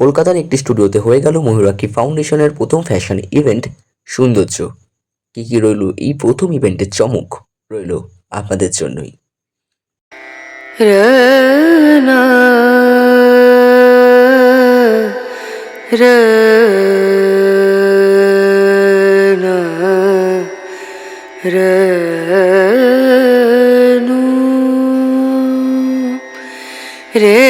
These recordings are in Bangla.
কলকাতার একটি স্টুডিওতে হয়ে গেল ময়ূরাক্ষী ফাউন্ডেশনের প্রথম ফ্যাশন ইভেন্ট সৌন্দর্য। কী কী রইল? এই প্রথম ইভেন্টের চমক রইল আপনাদের জন্যই। Rana,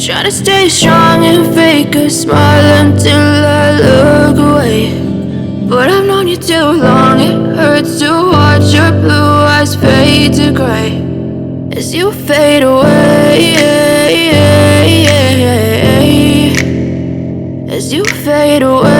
Trying to stay strong and fake a smile until I look away. But I've known you too long, it hurts to watch your blue eyes fade to gray as you fade away. As you fade away.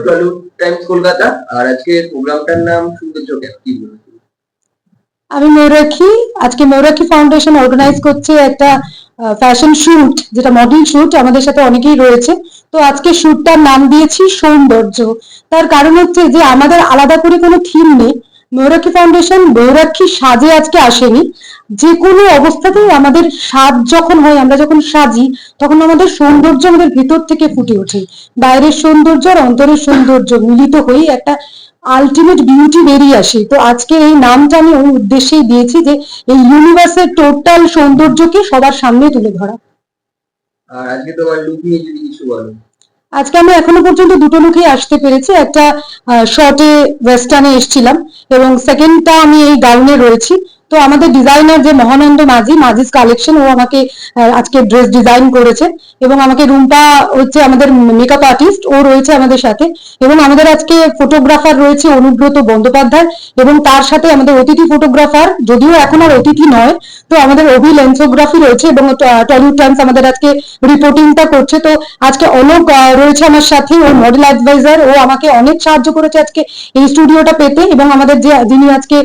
Welcome to Tollywood Times Kolkata. আর আজকে প্রোগ্রামটার নাম সৌন্দর্য কি আমি মৌরাখি আজকে মৌরাখি ফাউন্ডেশন অর্গানাইজ করছে একটা ফ্যাশন শুট যেটা মডেল শুট আমাদের সাথে অনেকেই রয়েছে। তো আজকে শুটটার নাম দিয়েছি সৌন্দর্য। তার কারণ হচ্ছে যে আমাদের আলাদা করে কোনো থিম নেই। ময়ূরাক্ষী ফাউন্ডেশন ময়ূরাক্ষী সাজে আজকে আসেনি। যে কোনো অবস্থাতেই আমাদের সাজ যখন হয়, আমরা যখন সাজি, তখন আমাদের সৌন্দর্য আমাদের ভিতর থেকে ফুটে ওঠে। বাইরের সৌন্দর্য আর অন্তরের সৌন্দর্য মিলিত হয়ে একটা আলটিমেট বিউটি বেরিয়ে আসে। তো আজকে এই নামটা আমি ওই উদ্দেশ্যেই দিয়েছি যে, এই ইউনিভার্সের টোটাল সৌন্দর্যকে সবার সামনে তুলে ধরা। আর আজকে তোমার লুক নিয়ে যদি কিছু বলো। আজকে আমি এখনও পর্যন্ত দুটো লুকেই আসতে পেরেছি। একটা শর্টে ওয়েস্টার্নে এসেছিলাম এবং সেকেন্ডটা আমি এই গাউনে রয়েছি। তো আমাদের ডিজাইনার যে মহানন্দ মাঝি মাঝিস কালেকশন ও আমাকে আজকে ড্রেস ডিজাইন করেছে এবং আমাকে রুম্পা হচ্ছে আমাদের মেকআপ আর্টিস্ট ও রয়েছে আমাদের সাথে এবং আমাদের আজকে ফটোগ্রাফার রয়েছে অনুব্রত বন্দ্যোপাধ্যায় এবং তার সাথে আমাদের অতিথি ফটোগ্রাফার যদিও এখন আর অতিথি নয়, তো আমাদের অভি লেন্সোগ্রাফি রয়েছে এবং টলিউড টাইমস আমাদের আজকে রিপোর্টিংটা করছে। তো আজকে অলোক রয়েছে আমার সাথে, ও মডেল অ্যাডভাইজার ও আমাকে অনেক সাহায্য করেছে আজকে এই স্টুডিওটা পেতে এবং আমাদের যে, যিনি আজকে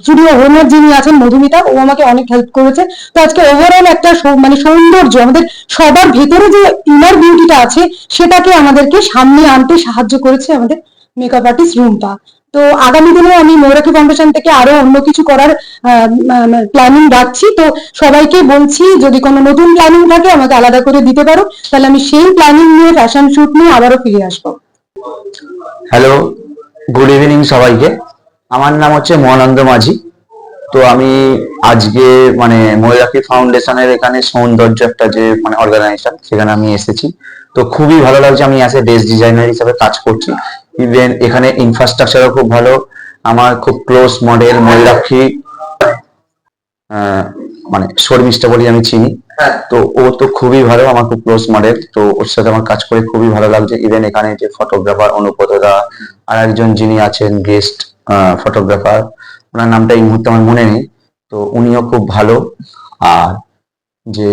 স্টুডিও ওনার যিনি আছেন মধুমিতা, ও আমাকে অনেক হেল্প করেছে। তো আজকে ওভারঅল একটা মানে সৌন্দর্য, আমাদের সবার ভেতরে যে ইনার বিউটিটা আছে, সেটাকে আমাদেরকে সামনে আনতে সাহায্য করেছে আমাদের মেকআপ আর্টিস্ট রুম্পা। তো আগামী দিনে আমি মৌরাকি ফাউন্ডেশন থেকে আরও অন্য কিছু করার প্ল্যানিং রাখছি। তো সবাইকে বলছি, যদি কোনো নতুন প্ল্যানিং থাকে, আমাকে আলাদা করে দিতে পারো। তাহলে আমি সেই প্ল্যানিং নিয়ে ফ্যাশন শুট নিয়ে আবারও ফিরে আসব। হ্যালো গুড ইভিনিং সবাইকে। আমার নাম হচ্ছে মহানন্দ মাঝি। তো আমি আজকে মানে ময়ূরাক্ষী ফাউন্ডেশনের এখানে সৌন্দর্য একটা যে মানে অর্গানাইজেশন সেখানে আমি এসেছি। তো খুবই ভালো লাগছে আমি অ্যাজ এ ড্রেস ডিজাইনার হিসেবে কাজ করছি। ইভেন এখানে ইনফ্রাস্ট্রাকচারও খুব ভালো। আমার খুব ক্লোজ মডেল ময়ূরাক্ষী আহ, মানে শর্মিষ্ঠা বলি আমি চিনি। হ্যাঁ। তো ও তো খুবই ভালো আমার খুব ক্লোজ মডেল তো ওর সাথে আমার কাজ করে খুবই ভালো লাগছে। ইভেন এখানে যে ফটোগ্রাফার অনুপদা আর একজন যিনি আছেন গেস্ট ফটোগ্রাফার ওনার নামটা এই মুহূর্তে আমার মনে নেই। তো উনিও খুব ভালো। আর যে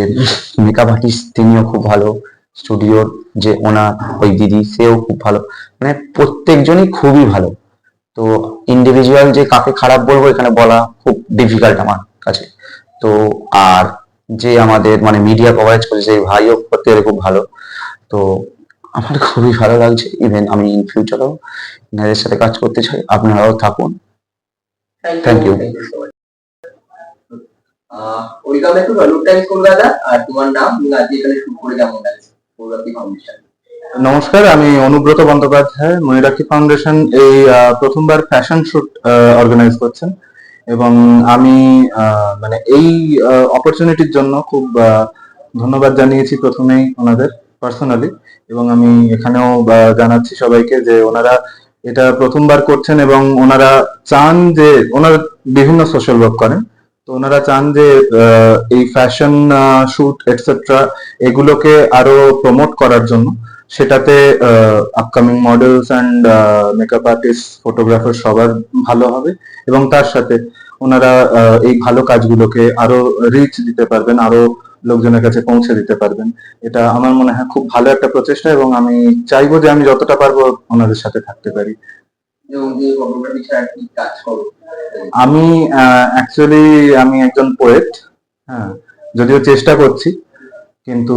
মেকআপ আর্টিস্ট, তিনিও খুব ভালো। স্টুডিওর যে ওনার, ওই দিদি, সেও খুব ভালো। মানে প্রত্যেকজনই খুবই ভালো। তো ইন্ডিভিজুয়াল যে কাকে খারাপ বলব, এখানে বলা খুব ডিফিকাল্ট আমার কাছে। তো আর যে আমাদের মানে মিডিয়া কভারেজ করেছে, সেই ভাইও প্রত্যেকের খুব ভালো। তো আমার খুবই ভালো লাগছে। ইভেন আমি ইন ফিউচারও এনাদের সাথে কাজ করতে চাই। আপনারাও থাকুন. Thank you welcome back to Tollywood Times Kolkata আর তোমার নাম আজকে এখানে শুট করে কেমন লাগছে ফাউন্ডেশন নমস্কার আমি অনুব্রত বন্দ্যোপাধ্যায় ময়ূরাক্ষী ফাউন্ডেশন এই প্রথমবার ফ্যাশন শুট অর্গানাইজ করছেন। এবং আমি মানে এই অপরচুনিটির জন্য খুব ধন্যবাদ জানিয়েছি প্রথমেই ওনাদের পার্সোনালি এবং আমি এখানেও জানাচ্ছি সবাইকে যে ওনারা এটা প্রথমবার করছেন এবং ওনারা চান যে, ওনারা বিভিন্ন সোশ্যাল ওয়ার্ক করেন। তো ওনারা চান যে এই ফ্যাশন শুট এটসেট্রা এগুলোকে আরও প্রমোট করার জন্য। সেটাতে upcoming models and makeup artist photographer সবার ভালো হবে এবং তার সাথে ওনারা এই ভালো কাজগুলোকে আরও রিচ দিতে পারবেন, আরও লোকজনের কাছে পৌঁছে দিতে পারবেন। এটা আমার মনে হয় খুব ভালো একটা প্রচেষ্টা এবং আমি চাইব যে আমি যতটা পারব ওনাদের সাথে থাকতে পারি। আমি অ্যাকচুয়ালি আমি একজন পোয়েট হ্যাঁ যদিও চেষ্টা করছি কিন্তু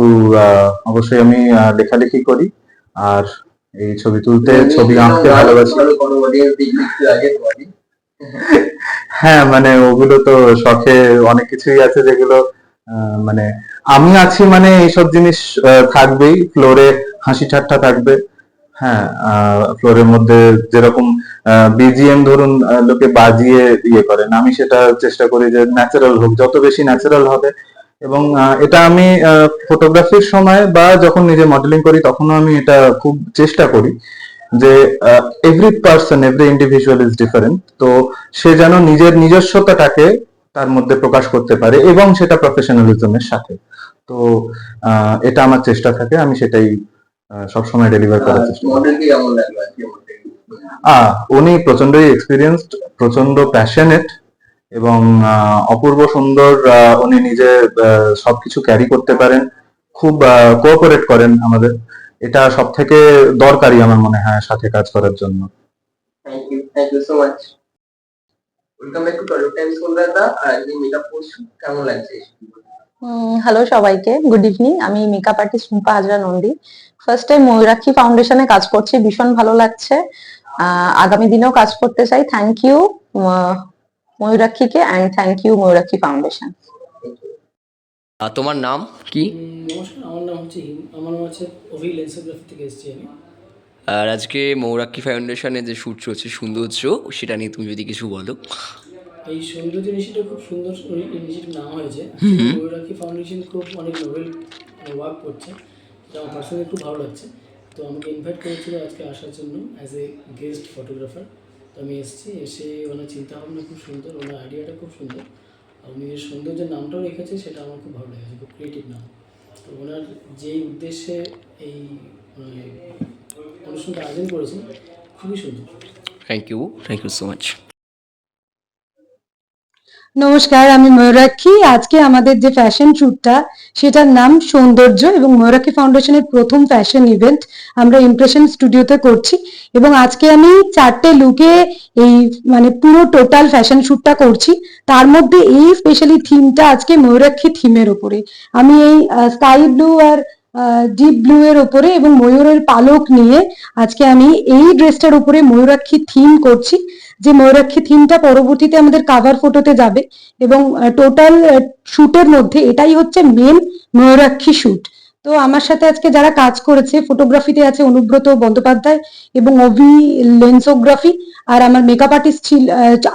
অবশ্যই আমি লেখালেখি করি আর এই ছবি তুলতে ছবি আঁকতে ভালোবাসি। হ্যাঁ মানে ওগুলো তো শখে অনেক কিছুই আছে যেগুলো মানে আমি আছি মানে এইসব জিনিস থাকবেই। ফ্লোরে হাসি ঠাট্টা থাকবে। হ্যাঁ ফ্লোরের মধ্যে যেরকম বিজিএম ধরুন লোকে বাজিয়ে ইয়ে করেন। আমি সেটা চেষ্টা করি যে ন্যাচারাল হোক, যত বেশি ন্যাচারাল হবে। এবং এটা আমি ফটোগ্রাফির সময় বা যখন নিজে মডেলিং করি, তখনও আমি এটা খুব চেষ্টা করি যে every person every individual is different তো সে যেন নিজের নিজস্বতাটাকে তার মধ্যে প্রকাশ করতে পারে এবং সেটা প্রফেশনালিজমের সাথে। তো এটা আমার চেষ্টা থাকে আমি সেটাই সবসময় ডেলিভার করার চেষ্টা করি। উনি প্রচন্ডই এক্সপিরিয়েন্সড প্রচণ্ড প্যাশনেট এবং অপূর্ব সুন্দর উনি নিজে সবকিছু ক্যারি করতে পারেন খুব কোঅপারেট করেন আমাদের। এটা সব থেকে দরকারি আমার মনে হয় সাথে কাজ করার জন্য। Thank you thank you so much welcome back to Tollywood Times Kolkata আর আজকে মেকআপ করছ কেমন লাগছে? হ্যালো সবাইকে। গুড ইভিনিং আমি makeup artist Rumpa Hazra Nandi. First time Mayurakshi ফাউন্ডেশনে কাজ করছি। ভীষণ ভালো লাগছে। আগামী দিনেও কাজ করতে চাই। Thank you ময়ূরাক্ষীকে and thank you Mayurakshi foundation তোমার নাম কি? নমস্কার আমার নাম হচ্ছে আমার নাম হচ্ছে অভি লেন্সোগ্রাফি থেকে এসেছি আমি। আর আজকে মৌরাক্ষী ফাউন্ডেশনে যে শ্যুট চলছে সৌন্দর্য সেটা নিয়ে তুমি যদি কিছু বলো। এই সৌন্দর্য ইনিশিয়েটিভ খুব সুন্দর ইনিশিয়েটিভ নাম হয়েছে। মৌরাক্ষী ফাউন্ডেশন খুব অনেক নোবেল ওয়ার্ক করছে যেটা আমার পার্সোনালি খুব ভালো লাগছে। তো আমাকে ইনভাইট করেছিল আজকে আসার জন্য অ্যাজ এ গেস্ট ফটোগ্রাফার তো আমি এসেছি এসে ওনার চিন্তাভাবনা খুব সুন্দর ওনার আইডিয়াটা খুব সুন্দর। আর উনি যে সৌন্দর্যের নামটাও রেখেছে সেটা আমার খুব ভালো লেগেছে খুব ক্রিয়েটিভ নাম। তো ওনার যেই উদ্দেশ্যে এই মানে, অনুষ্ঠানটা আয়োজন করেছেন খুবই সুন্দর। Thank you thank you so much নমস্কার আমি ময়ূরাক্ষী। আজকে আমাদের যে ফ্যাশন শ্যুটটা সেটার নাম সৌন্দর্য এবং ময়ূরাক্ষী ফাউন্ডেশনের প্রথম ফ্যাশন ইভেন্ট আমরা ইমপ্রেশন স্টুডিওতে করছি এবং আজকে আমি চারটে লুকে এই মানে পুরো টোটাল ফ্যাশন শ্যুটটা করছি। তার মধ্যে এই স্পেশালি থিমটা আজকে ময়ূরাক্ষী থিমের ওপরে আমি এই স্কাই ব্লু আর ডিপ ব্লু এর ওপরে এবং ময়ূরের পালক নিয়ে আজকে আমি এই ড্রেসটার উপরে ময়ূরাক্ষী থিম করছি। যে ময়ূরাক্ষী থিমটা পরবর্তীতে আমাদের কাভার ফটোতে যাবে এবং টোটাল শুটের মধ্যে এটাই হচ্ছে মেন ময়ূরাক্ষী শুট তো আমার সাথে আজকে যারা কাজ করেছে ফটোগ্রাফিতে আছে অনুব্রত বন্দ্যোপাধ্যায় এবং অভি লেন্সোগ্রাফি আর আমার মেকআপ আর্টিস্ট ছিল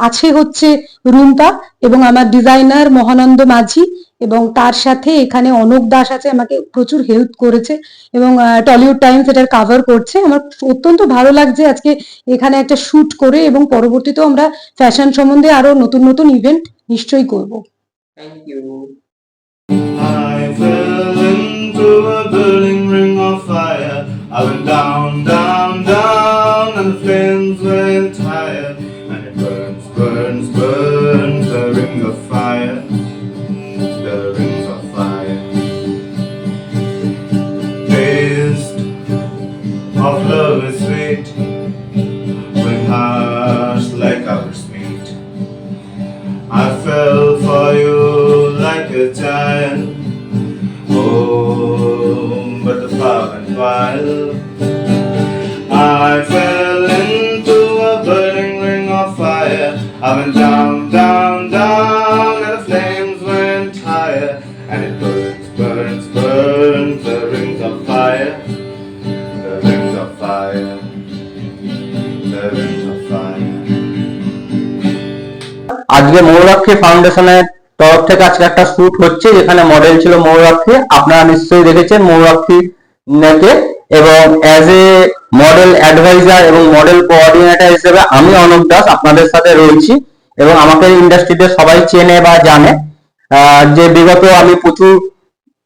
আছে হচ্ছে রুম্পা এবং আমার ডিজাইনার মহানন্দ মাঝি এবং তার সাথে এখানে অনক দাস আছে, আমাকে প্রচুর হেল্প করেছে এবং টলিউড টাইমস এটার কাভার করছে। আমার অত্যন্ত ভালো লাগছে আজকে এখানে একটা শুট করে এবং পরবর্তীতেও আমরা ফ্যাশন সম্বন্ধে আরও নতুন নতুন ইভেন্ট নিশ্চয়ই করব। Thank you into a burning ring of fire. I went down, down, down, and the flames went higher. And it burns, burns, burns, the ring of fire. আজকে মৌরাক্ষী ফাউন্ডেশনের তরফ থেকে আজকে একটা শুট হচ্ছে, যেখানে মডেল ছিল মৌরাক্ষী আপনারা নিশ্চয়ই দেখেছেন মৌরাক্ষী নেকে। এবং অ্যাজ এ মডেল অ্যাডভাইজার এবং মডেল কোঅর্ডিনেটর হিসেবে আমি অনক দাস আপনাদের সাথে রয়েছি। এবং আমাকে ইন্ডাস্ট্রিতে সবাই চেনে বা জানে। যে বিগত আমি প্রচুর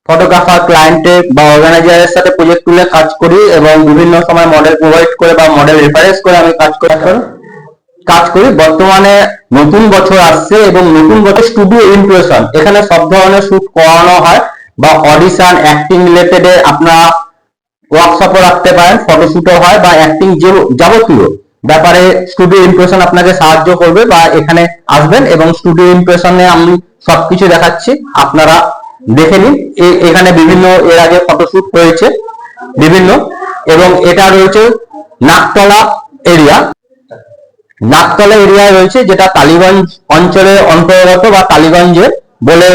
ফটোগ্রাফার ক্লায়েন্টের বা অর্গানাইজারের সাথে প্রজেক্ট তুলে কাজ করি এবং বিভিন্ন সময় মডেল প্রোভাইড করে বা মডেল রেফারেন্স করে আমি কাজ করে। কাজ করি। বর্তমানে নতুন বছর আসছে এবং নতুন বছর স্টুডিও ইমপ্রেশন এখানে সব ধরনের শুট করানো হয় বা অডিশন অ্যাক্টিং রিলেটেড আপনারা ওয়ার্কশপও রাখতে পারেন ফটোশুটও হয় বা অ্যাক্টিং যাবতীয়। ব্যাপারে স্টুডিও ইমপ্রেশন আপনাকে সাহায্য করবে বা এখানে আসবেন এবং স্টুডিও ইমপ্রেশনে আমি সবকিছু দেখাচ্ছি, আপনারা দেখে নিন। এখানে বিভিন্ন, এর আগে ফটোশুট হয়েছে, বিভিন্ন। এবং এটা রয়েছে নাকতলা এরিয়া নাকতলা এরিয়ায় রয়েছে, যেটা টালিগঞ্জ অঞ্চলের অন্তর্গত বা টালিগঞ্জে বলে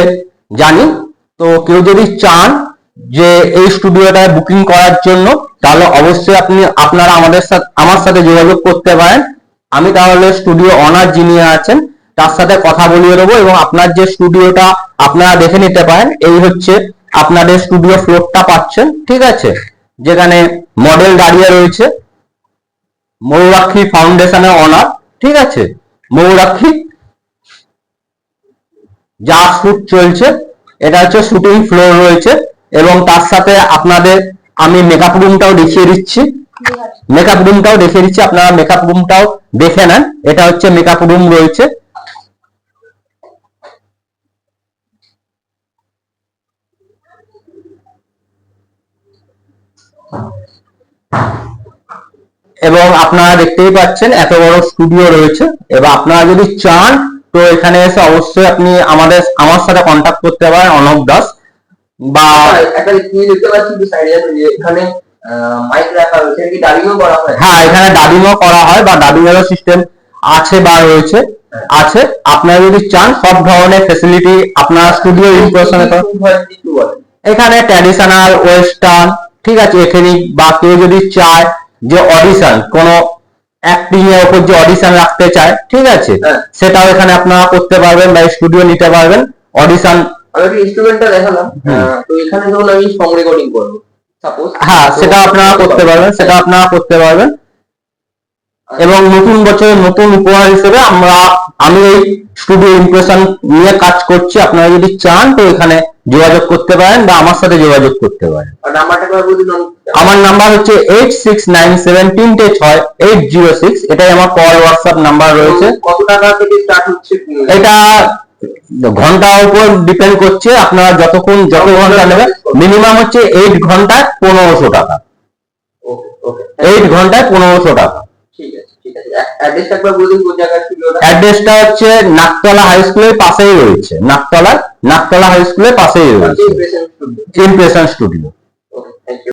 জানি। তো কেউ যদি চান যে এই স্টুডিওটায় বুকিং করার জন্য, তাহলে অবশ্যই আপনি, আপনারা আমাদের সাথে, আমার সাথে যোগাযোগ করতে পারেন। আমি তাহলে স্টুডিও অনার যিনি আছেন, তার সাথে কথা বলিয়ে দেবো এবং আপনার যে স্টুডিওটা আপনারা দেখে নিতে পারেন, এই হচ্ছে আপনাদের স্টুডিও ফ্লোরটা পাচ্ছেন, ঠিক আছে? যেখানে মডেল দাঁড়িয়ে রয়েছে। মৌরাক্ষী ফাউন্ডেশনের অনার ঠিক আছে? মৌরাক্ষী, যা শুট চলছে, এটা হচ্ছে শুটিং ফ্লোর রয়েছে এবং তার সাথে আপনাদের আমি মেকআপ রুমটাও দেখিয়ে দিচ্ছি। মেকআপ রুমটাও দেখিয়ে দিচ্ছি, আপনারা মেকআপ রুমটাও দেখে নেন। এটা হচ্ছে মেকআপ রুম রয়েছে। এবং আপনারা দেখতেই পাচ্ছেন এত বড় স্টুডিও রয়েছে। এবার আপনারা যদি চান তো এখানে এসে অবশ্যই আপনি আমাদের আমার সাথে কন্ট্যাক্ট করতে পারেন অনব দাস। বা এখানে মাইক রাখা রয়েছে কি ডাবিংও করা হয়? হ্যাঁ এখানে ডাবিংও করা হয় বা ডাবিং এরও সিস্টেম আছে বা রয়েছে আছে। আপনারা যদি চান সব ধরনের ফেসিলিটি আপনার স্টুডিও ইমপ্রেশনে হয় বলেন এখানে ট্র্যাডিশনাল ওয়েস্টার্ন ঠিক আছে এথেনিক বা কেউ যদি চায় যে অডিশন কোন অ্যাক্টিং এর উপর যে অডিশন রাখতে চায় ঠিক আছে? হ্যাঁ। সেটাও এখানে আপনারা করতে পারবেন বা স্টুডিও নিতে পারবেন। অডিশন আমি ইনস্ট্রুমেন্টটা দেখালাম। তো এখানে ধরুন আমি সং রেকর্ডিং করব। সাপোজ হ্যাঁ সেটা আপনারা করতে পারবেন সেটা আপনারা করতে পারবেন। এবং নতুন বছরের নতুন উপহার হিসেবে আমরা আমি এই স্টুডিও ইমপ্রেশন নিয়ে কাজ করছি। আপনারা যদি চান তো এখানে যোগাযোগ করতে পারেন বা আমার সাথে যোগাযোগ করতে পারেন। আমার নাম্বার হচ্ছে এইট সিক্স নাইন সেভেন তিনটে ছয় এইট জিরো সিক্স এটাই আমার কল হোয়াটসঅ্যাপ নাম্বার রয়েছে। কত টাকা থেকে স্টার্ট হচ্ছে? এটা ঘণ্টার উপর ডিপেন্ড করছে। আপনারা যতক্ষণ যত ঘণ্টা নেবেন মিনিমাম হচ্ছে এইট ঘন্টায় পনেরোশো টাকা। এইট ঘন্টায় পনেরোশো টাকা। ঠিক আছে ঠিক আছে। অ্যাড্রেসটা একবার কোন জায়গায় ছিল অ্যাড্রেসটা হচ্ছে নাকতলা হাই স্কুলের পাশেই রয়েছে। নাকতলা নাকতলা হাই স্কুলের পাশেই রয়েছে। Impression studio impression studio okay thank you